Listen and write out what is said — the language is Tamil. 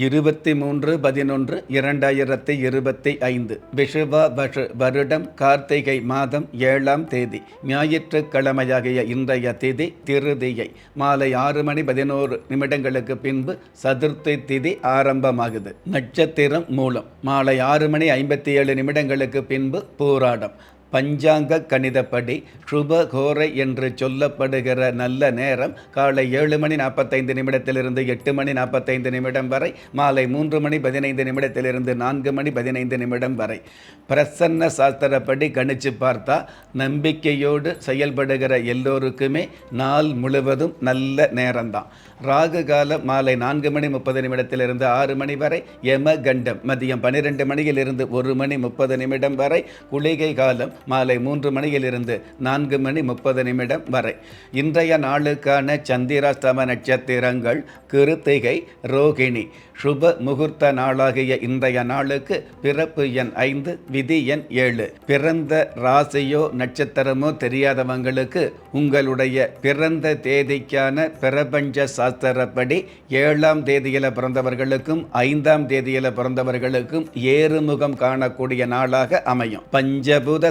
இருபத்தி மூன்று பதினொன்று இரண்டாயிரத்தி இருபத்தி ஐந்து விஷுவா வஷு வருடம் கார்த்திகை மாதம் ஏழாம் தேதி ஞாயிற்றுக்கிழமையாகிய இன்றைய திதி திருதியை மாலை ஆறு மணி பதினோரு நிமிடங்களுக்கு பின்பு சதுர்த்தி திதி ஆரம்பமாகுது. நட்சத்திரம் மூலம் மாலை ஆறு மணி ஐம்பத்தி ஏழு நிமிடங்களுக்கு பின்பு போராடம். பஞ்சாங்க கணிதப்படி சுபகோரை என்று சொல்லப்படுகிற நல்ல நேரம் காலை ஏழு மணி நாற்பத்தைந்து நிமிடத்திலிருந்து எட்டு மணி நாற்பத்தைந்து நிமிடம் வரை மாலை மூன்று மணி பதினைந்து நிமிடத்திலிருந்து நான்கு மணி பதினைந்து நிமிடம் வரை. பிரசன்ன சாஸ்திரப்படி கணிச்சு பார்த்தா நம்பிக்கையோடு செயல்படுகிற எல்லோருக்குமே நாள் முழுவதும் நல்ல நேரம்தான். ராகு காலம் மாலை நான்கு மணி முப்பது நிமிடத்திலிருந்து ஆறு மணி வரை யம கண்டம் மதியம் பன்னிரெண்டு மணியிலிருந்து ஒரு மணி முப்பது நிமிடம் வரை குளிகை காலம் மாலை மூன்று மணியிலிருந்து நான்கு மணி முப்பது நிமிடம் வரை. இன்றைய நாளுக்கான சந்திராஸ்தம நட்சத்திரங்கள் கிருத்திகை ரோகிணி. சுப முகூர்த்த நாளாகிய இன்றைய நாளுக்கு பிறப்பு எண் ஐந்து விதி எண் ஏழு. பிறந்த ராசியோ நட்சத்திரமோ தெரியாதவங்களுக்கு உங்களுடைய பிறந்த தேதிக்கான பிரபஞ்ச சாஸ்திரப்படி ஏழாம் தேதியில் பிறந்தவர்களுக்கும் ஐந்தாம் தேதியில் பிறந்தவர்களுக்கும் ஏறுமுகம் காணக்கூடிய நாளாக அமையும். பஞ்சபூத